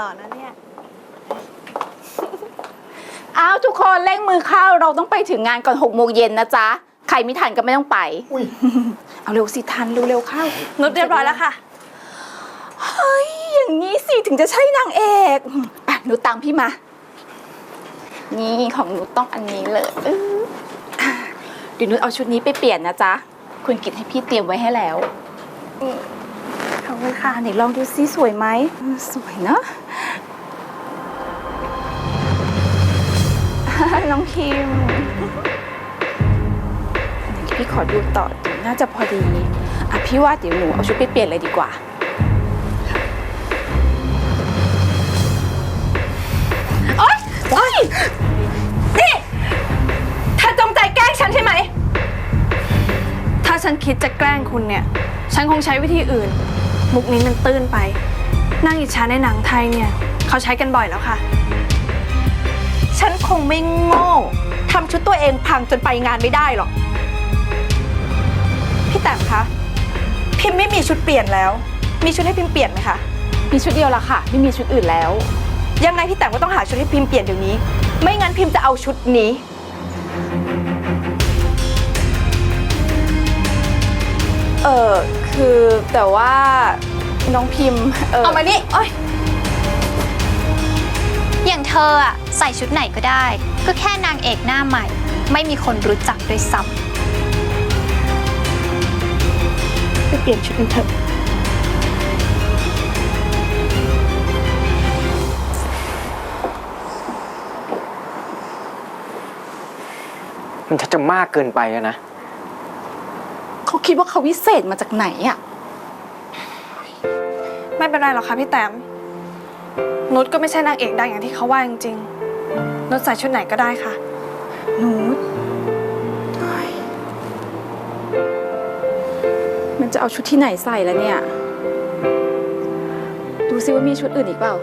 ล่อนะเนี่ยอ้าวทุกคนเร่งมือเข้าเราต้องไปถึงงานก่อนหกโมงเย็นนะจ๊ะ ใครไม่ทันก็ไม่ต้องไปเอาเร็วสิทันเร็วๆเข้า นุชเรียบร้อยแล้วค่ะ เฮ้ย อย่างนี้สิถึงจะใช่นางเอกอะหนูตังพี่มา นี่ของหนูต้องอันนี้เลยอื้ออะเดี๋ยวหนูเอาชุดนี้ไปเปลี่ยนนะจ๊ะ คุณกิตให้พี่เตรียมไว้ให้แล้วขอ บคุณค่ะอะไหนลองดูซิสวยไหมสวยเนอะน้องคิมพี่ขอดูต่อเดี๋ยวน่าจะพอดีอะพี่ว่าเดี๋ยวหนูเอาชุดไปเปลี่ยนเลยดีกว่าโอ๊ยโอ๊ยนี่เธอจงใจแกล้งฉันใช่ไหม ถ้าฉันคิดจะแกล้งคุณเนี่ย ฉันคงใช้วิธีอื่น มุกนี้มันตื้นไป นั่งอิจฉาในหนังไทยเนี่ย เขาใช้กันบ่อยแล้วค่ะ ฉันคงไม่โง่ทำชุดตัวเองพังจนไปงานไม่ได้หรอก พี่แต้มคะ พิมพ์ไม่มีชุดเปลี่ยนแล้ว มีชุดให้พิมพ์เปลี่ยนไหมคะ มีชุดเดียวละค่ะ ไม่มีชุดอื่นแล้ว ยังไงพี่แต้มก็ต้องหาชุดให้พิมพ์เปลี่ยนเดี๋ยวนี้ ไม่งั้นพิมพ์จะเอาชุดนี้เออ คือแต่ว่าน้องพิมพ์เออเอามานี่โอ๊ยอย่างเธออะใส่ชุดไหนก็ได้ ก็แค่นางเอกหน้าใหม่ ไม่มีคนรู้จักด้วยซ้ไปเปลี่ยนชุดกันเถอะ มันชักจะมากเกินไปอะนะเขา คิดว่าเขาวิเศษมาจากไหนอะไม่เป็นไรหรอกค่ะพี่แต้มนุชก็ไม่ใช่นางเอกดังอย่างที่เขาว่าจริงๆนุชใส่ชุดไหนก็ได้ค่ะหนูเฮ้ยมันจะเอาชุดที่ไหนใส่แล้วเนี่ย ดูซิว่ามีชุดอื่นอีกเปล่า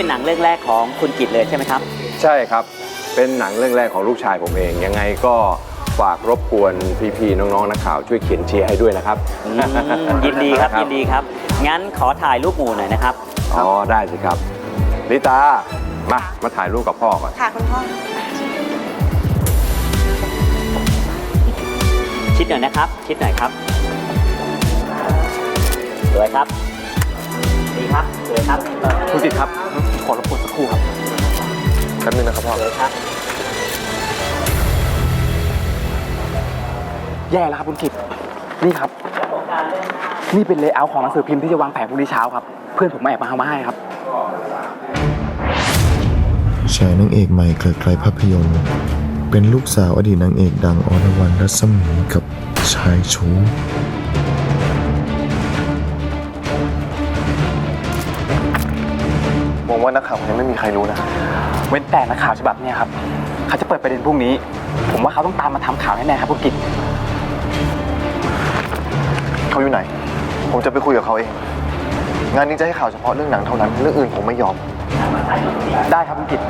เป็นหนังเรื่องแรกของคุณกิตเลยใช่ไหมครับ ใช่ครับ เป็นหนังเรื่องแรกของลูกชายผมเอง ยังไงก็ฝากรบกวนพี่ๆน้องๆนักข่าวช่วยเขียนเชียร์ให้ด้วยนะครับ อืมยินดีครับยินดีครับ งั้นขอถ่ายรูปหมู่หน่อยนะครับ อ๋อ ได้สิครับ ลิตา มา มาถ่ายรูปกับพ่อก่อน ค่ะคุณพ่อ ชิดหน่อยนะครับ ชิดหน่อยครับสวยครับดี ครับสวยครับคุณติดครับ ขอรบกวนสักครู่ครับแป๊บนึงนะครับพ่อสวยครับแย่แล้วครับคุณกิตนี่ครับ นี่เป็นเลเยอร์ของหนังสือพิมพ์ที่จะวางแผงพรุ่งนี้เช้าครับ เพื่อนผมมาแอบมาเอามาให้ครับฉายนางเอกใหม่เกิดไกลภาพยนตร์ เป็นลูกสาวอดีตนางเอกดังอรวรรณรัศมีกับชายชู้ นักข่าวยังไม่มีใครรู้นะ เว้นแต่นักข่าวฉบับเนี้ยครับ เขาจะเปิดประเด็นพรุ่งนี้ ผมว่าเขาต้องตามมาทำข่าวแน่ๆครับคุณกิตเขาอยู่ไหน ผมจะไปคุยกับเขาเอง งานนี้จะให้ข่าวเฉพาะเรื่องหนังเท่านั้น เรื่องอื่นผมไม่ยอม ได้ครับคุณกิต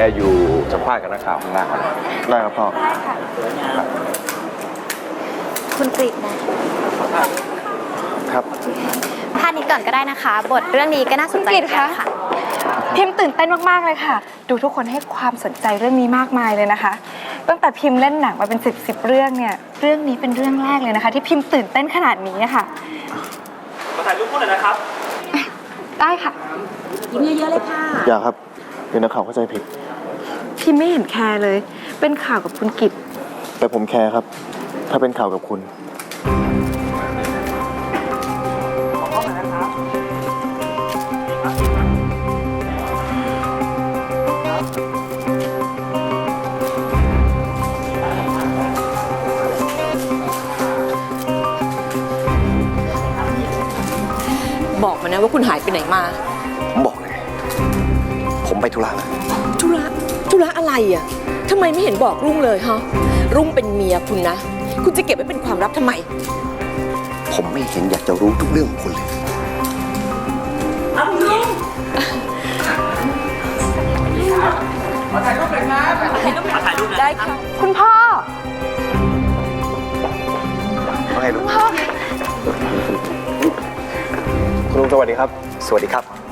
แกอยู่สัมภาษณ์กับนักข่าวข้างล่างก่อนได้ครับพ่อคุณกริดนะครับภาพนี้ก่อนก็ได้นะคะ บทเรื่องนี้ก็น่าสนใจคุณกริตเหมือนกันคะค่ะ พิมพ์ตื่นเต้นมาก ๆ เลยค่ะ ดูทุกคนให้ความสนใจเรื่องนี้มากมายเลยนะคะ ตั้งแต่พิมพ์เล่นหนังมาเป็นสิบสิบเรื่องเนี่ย เรื่องนี้เป็นเรื่องแรกเลยนะคะ ที่พิมพ์ตื่นเต้นขนาดนี้อะค่ะมาถ่ายรูปคู่หน่อยนะครับได้ค่ะ อย่าครับเดี๋ยวนักข่าวเข้าใจผิด พิมพ์ไม่เห็นแคร์เลย เป็นข่าวกับคุณกิตแต่ผมแคร์ครับ ถ้าเป็นข่าวกับคุณนะว่าคุณหายไปไหนมาผมบอกเลย ผมไปธุระมาธุระธุ ระอะไรอะทำไมไม่เห็นบอกรุ่งเลยฮะรุ่งเป็นเมียคุณนะ คุณจะเก็บไว้เป็นความลับทำไม ผมไม่เห็นอยากจะรู้ทุกเรื่องของคุณเลยมาถ่ายรูปได้ค่ะคุณพ่อว่าไงลุงคุณลุงสวัสดีครับ สวัสดีครับ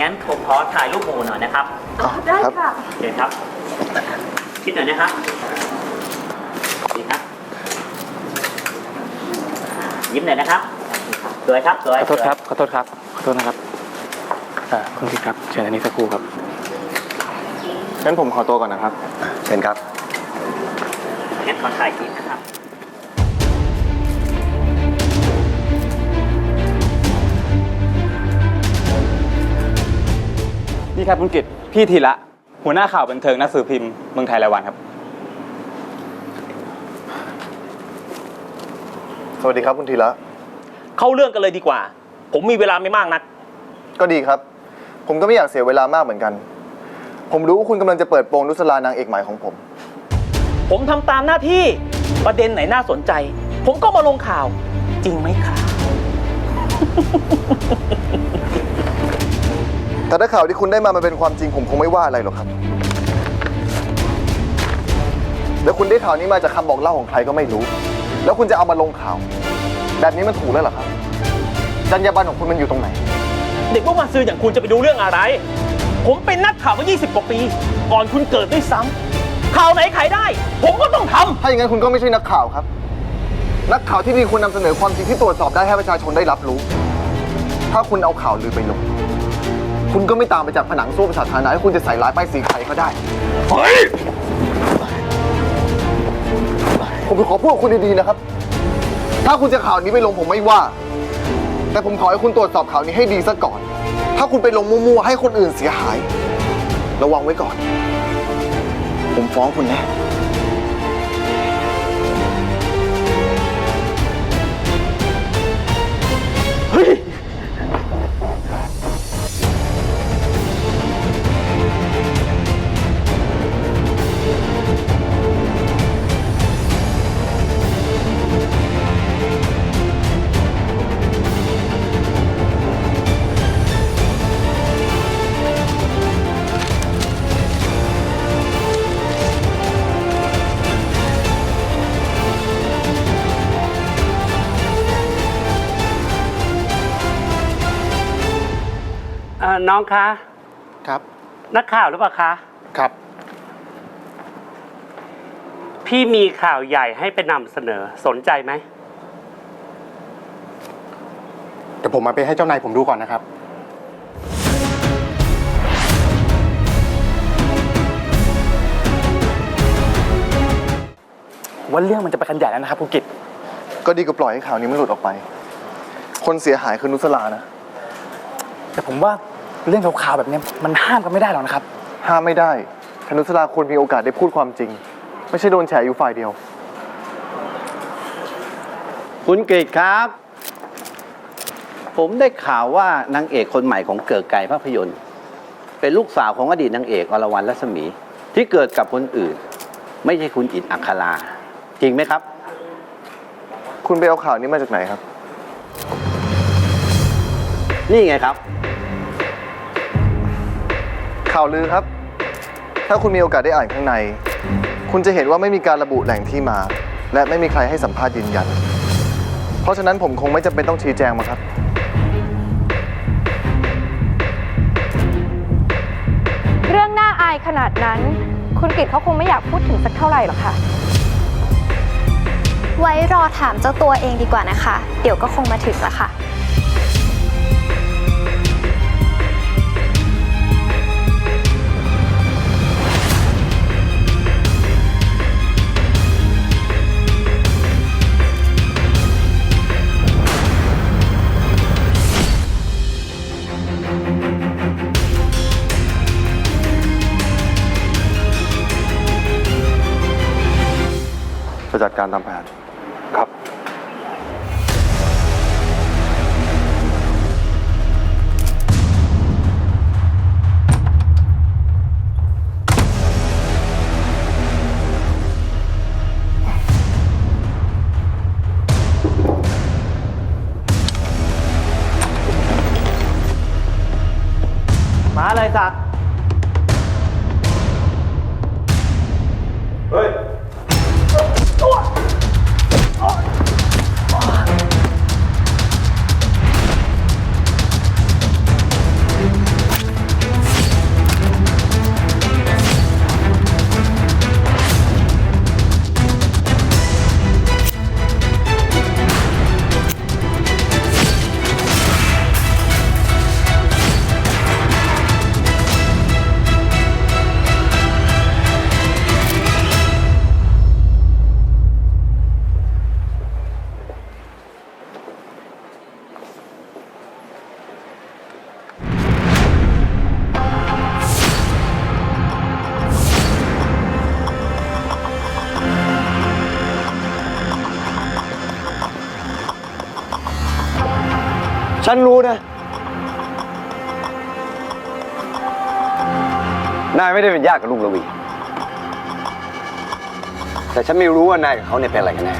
งั้นผมขอถ่ายรูปหมู่หน่อยนะครับได้ค่ะเชิญครับ คิดหน่อยนะครับดีครับ ยิ้มหน่อยนะครับ สวยครับสวยขอโทษครับ ขอโทษครับ ขอโทษนะครับเอ่อคุณกิตครับ เชิญอันนี้สักครู่ครับ งั้นผมขอตัวก่อนนะครับ เชิญครับ งั้นขอถ่ายคลิปนะครับ นี่ครับคุณกิตพี่ธีระหัวหน้าข่าวบันเทิงหนักสือพิมพ์เมืองไทยรายวันครับ สวัสดีครับคุณธีระเข้าเรื่องกันเลยดีกว่า ผมมีเวลาไม่มากนัก ก็ดีครับ ผมก็ไม่อยากเสียเวลามากเหมือนกัน ผมรู้ว่าคุณกำลังจะเปิดโปงนุสลานางเอกใหม่ของผม ผมทำตามหน้าที่ประเด็นไหนน่าสนใจ ผมก็มาลงข่าว จริงไหมครับ แต่ถ้าข่าวที่คุณได้มามันเป็นความจริงผมคงไม่ว่าอะไรหรอกครับ แล้วคุณได้ข่าวนี้มาจากคำบอกเล่าของใครก็ไม่รู้ แล้วคุณจะเอามาลงข่าว แบบนี้มันถูกแล้วเหรอครับ จรรยาบรรณของคุณมันอยู่ตรงไหน เด็กพวกมาซื้ออย่างคุณจะไปดูเรื่องอะไร ผมเป็นนักข่าวมา 20 กว่าปี ก่อนคุณเกิดด้วยซ้ำข่าวไหนขายได้ ผมก็ต้องทำถ้าอย่างนั้นคุณก็ไม่ใช่นักข่าวครับ นักข่าวที่ดีควรนำเสนอความจริงที่ตรวจสอบได้ให้ประชาชนได้รับรู้ ถ้าคุณเอาข่าวลือไปลง คุณก็ไม่ตามไปจากผนังโซ่ประสาทฐานะให้คุณจะใส่ร้ายป้ายสีใครก็ได้ เฮ้ย ผมขอพูดกับคุณดีๆนะครับ ถ้าคุณจะข่าวนี้ไปลงผมไม่ว่า แต่ผมขอให้คุณตรวจสอบข่าวนี้ให้ดีซะก่อน ถ้าคุณไปลงมั่วๆให้คนอื่นเสียหาย ระวังไว้ก่อน ผมฟ้องคุณแน่ น้องคะ ครับ นักข่าวหรือเปล่าคะ ครับ พี่มีข่าวใหญ่ให้ไปนำเสนอสนใจไหม เดี๋ยวผมมาไปให้เจ้านายผมดูก่อนนะครับ ว่าเรื่องมันจะไปกันใหญ่แล้วนะครับคุณกิตก็ดีกว่าปล่อยให้ข่าวนี้มันหลุดออกไป คนเสียหายคือนุสลานะ แต่ผมว่า เรื่องข่าวๆแบบเนี้ยมันห้ามกันไม่ได้หรอกนะครับ ห้ามไม่ได้ธนุสลาควรมีโอกาสได้พูดความจริง ไม่ใช่โดนแฉอยู่ฝ่ายเดียว คุณกฤษครับ ผมได้ข่าวว่านางเอกคนใหม่ของเกิดไก่ภาพยนตร์ เป็นลูกสาวของอดีตนางเอกอรวรรณรัศมี ที่เกิดกับคนอื่น ไม่ใช่คุณอิดอัคราจริงไหมครับ คุณไปเอาข่าวนี้มาจากไหนครับ นี่ไงครับ ข่าวลือครับ ถ้าคุณมีโอกาสได้อ่านข้างใน คุณจะเห็นว่าไม่มีการระบุแหล่งที่มา และไม่มีใครให้สัมภาษณ์ยืนยัน เพราะฉะนั้นผมคงไม่จำเป็นต้องชี้แจงมาครับ เรื่องน่าอายขนาดนั้น คุณกิตเขาคงไม่อยากพูดถึงสักเท่าไหร่หรอกค่ะ ไว้รอถามเจ้าตัวเองดีกว่านะคะ เดี๋ยวก็คงมาถึงละค่ะจะ เลยสัต ฉันรู้นะ นายไม่ได้เป็นญาติกับลุงระวี แต่ฉันไม่รู้ว่านายกับเขาเนี่ยเป็นอะไรกันแน่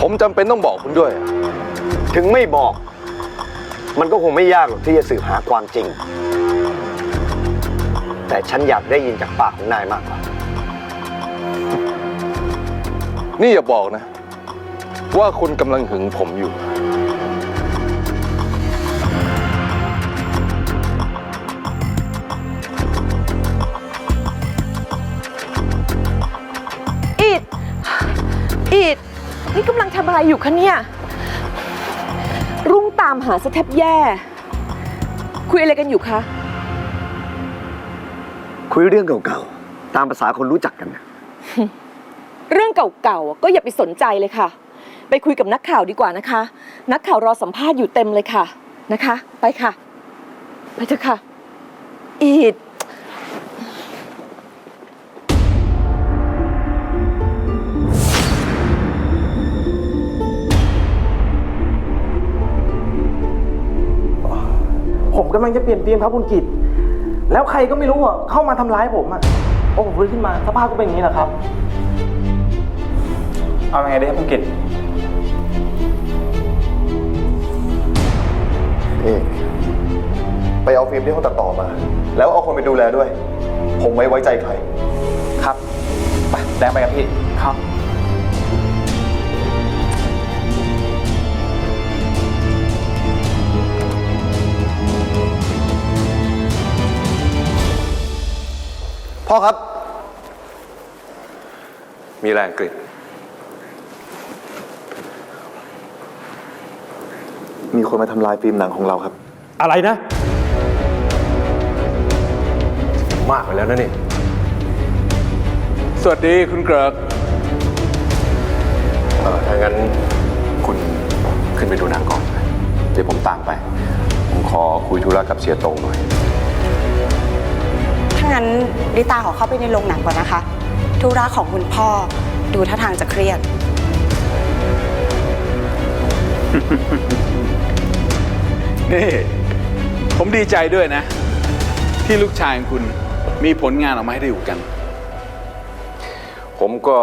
ผมจำเป็นต้องบอกคุณด้วย ถึงไม่บอก มันก็คงไม่ยากหรอกที่จะสืบหาความจริง แต่ฉันอยากได้ยินจากปากของนายมากกว่า นี่อย่าบอกนะ ว่าคุณกำลังหึงผมอยู่ นี่กำลังทำอะไรอยู่คะเนี่ย รุ่งตามหาสแทบแย่ คุยอะไรกันอยู่คะ คุยเรื่องเก่าๆ ตามภาษาคนรู้จักกันนะเรื่องเก่าๆ ก็อย่าไปสนใจเลยค่ะ ไปคุยกับนักข่าวดีกว่านะคะ นักข่าวรอสัมภาษณ์อยู่เต็มเลยค่ะนะคะ ไปค่ะ ไปเถอะค่ะ อีด กำลังจะเปลี่ยนฟิล์มครับคุณกิตแล้วใครก็ไม่รู้อะเข้ามาทำร้ายผมอะโอ้ผมฟื้นขึ้นมาสภาพก็เป็นอย่างนี้แหละครับ เอายังไงดีครับคุณกิตเอกไปเอาฟิล์มที่ห้องตัดต่อมา แล้วเอาคนไปดูแลด้วย ผมไม่ไว้ใจใคร ครับ ไปแดงไปกับพี่ ครับ พ่อครับ มีแรงกฤษมีคนมาทำลายฟิล์มหนังของเราครับ อะไรนะ มากไปแล้วนะนี่ สวัสดีคุณเกริกเออถ้างั้นคุณขึ้นไปดูหนังก่อน เดี๋ยวผมตามไป ผมขอคุยธุระกับเสียโตงหน่อยถ้า งั้นริตาขอเข้าไปในโรงหนังก่อนนะคะ ธุระของคุณพ่อดูท่าทางจะเครียด นี่ ผมดีใจด้วยนะ ที่ลูกชายของคุณมีผลงานออกมาให้ได้ดูกัน ผมก็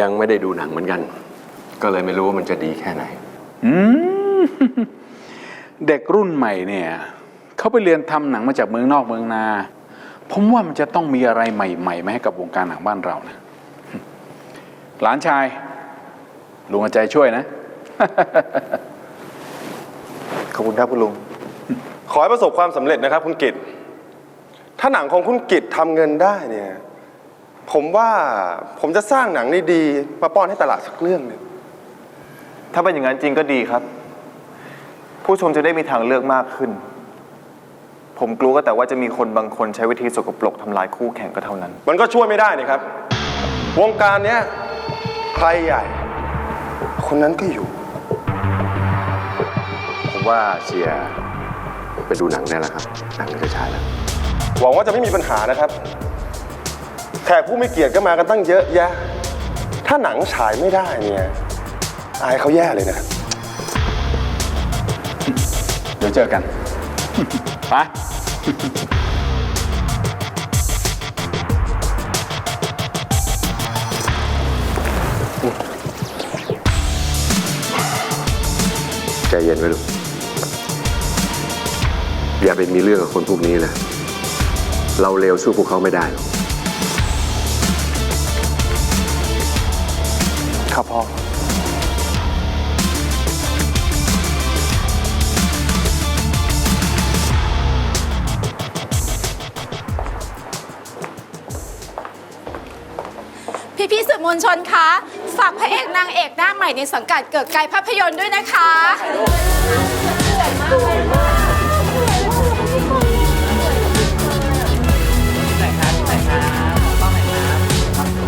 ยังไม่ได้ดูหนังเหมือนกัน ก็เลยไม่รู้ว่ามันจะดีแค่ไหน อืม เด็กรุ่นใหม่เนี่ย เขาไปเรียนทำหนังมาจากเมืองนอกเมืองนา ผมว่ามันจะต้องมีอะไรใหม่ๆมาให้กับวงการหนังบ้านเรานะหลานชายลุงเอาใจช่วยนะ ขอบคุณครับคุณลุง ขอให้ประสบความสำเร็จนะครับ คุณกิตถ้าหนังของคุณกิตทำเงินได้เนี่ย ผมว่าผมจะสร้างหนังดีๆมาป้อนให้ตลาดสักเรื่องหนึ่งถ้าเป็นอย่างนั้นจริงก็ดีครับ ผู้ชมจะได้มีทางเลือกมากขึ้น ผมกลัวก็แต่ว่าจะมีคนบางคนใช้วิธีสกปรกทำลายคู่แข่งก็เท่านั้น มันก็ช่วยไม่ได้นี่ครับ วงการเนี้ยใครใหญ่ คนนั้นก็อยู่ ผมว่าเสียไปดูหนังได้แล้วครับ หนังจะฉายแล้ว หวังว่าจะไม่มีปัญหานะครับ แขกผู้มีเกียรติก็มากันตั้งเยอะแยะ ถ้าหนังฉายไม่ได้เนี่ยอายเขาแย่เลยนะครับ เดี๋ยวเจอกัน ไป ใจเย็นไว้ลูกอย่าไปมีเรื่องกับคนพวกนี้เลยเราเลวสู้พวกเขาไม่ได้หรอกครับพ่อ พี่พี่ๆสื่อมวลชนคะฝากพระเอกนางเอกหน้าใหม่ในสังกัดเกิดไกลภาพยนตร์ด้วยนะคะ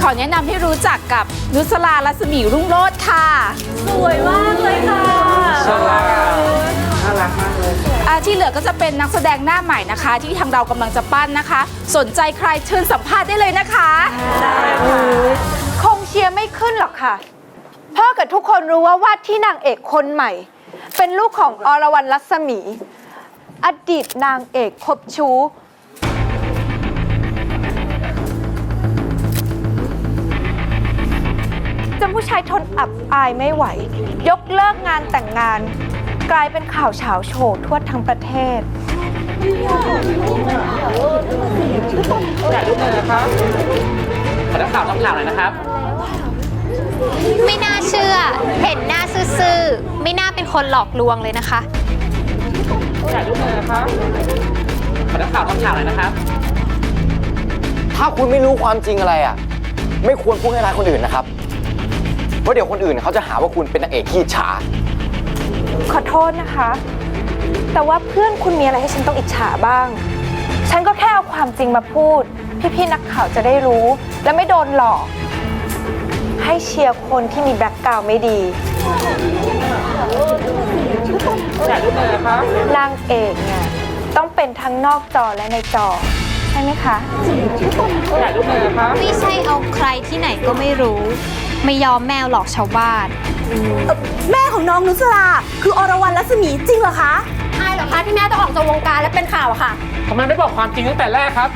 ขอแนะนำให้รู้จักกับนุสลารัศมีรุ่งโรจน์ค่ะ สวยมากเลยค่ะน่า ที่เหลือก็จะเป็นนักแสดงหน้าใหม่นะคะ ที่ทางเรากำลังจะปั้นนะคะ สนใจใครเชิญสัมภาษณ์ได้เลยนะคะได้ค่ะคงเชียร์ไม่ขึ้นหรอกค่ะเพราะเกิดทุกคนรู้ว่าว่าที่นางเอกคนใหม่ เป็นลูกของอรวรรณรัศมี อดีตนางเอกคบชู้จนผู้ชายทนอับอายไม่ไหว ยกเลิกงานแต่งงาน กลายเป็นข่าวเฉาโฉดทั่วทั้งประเทศไม่น่าเชื่อ เห็นหน้าซื่อๆ ไม่น่าเป็นคนหลอกลวงเลยนะคะถ้าคุณไม่รู้ความจริงอะไรอะ ไม่ควรพูดให้ร้ายคนอื่นนะครับเพราะเดี๋ยวคนอื่นเขาจะหาว่าคุณเป็นนางเอกขี้ฉา ขอโทษนะคะ แต่ว่าเพื่อนคุณมีอะไรให้ฉันต้องอิจฉาบ้าง ฉันก็แค่เอาความจริงมาพูด พี่ๆนักข่าวจะได้รู้ และไม่โดนหลอก ให้เชียร์คนที่มีแบ็คกราวด์ไม่ดี นางเอกเนี่ยต้องเป็นทั้งนอกจอและในจอ ใช่ไหมคะ ไม่ใช่เอาใครที่ไหนก็ไม่รู้ ไม่ยอมแมวหลอกชาวบ้าน แม่ของน้องนุสราคืออรวรรณรัศมีจริงเหรอคะ อายเหรอคะที่แม่ต้องออกจากวงการและเป็นข่าวอะค่ะ ทำไมไม่บอกความจริงตั้งแต่แรกครับ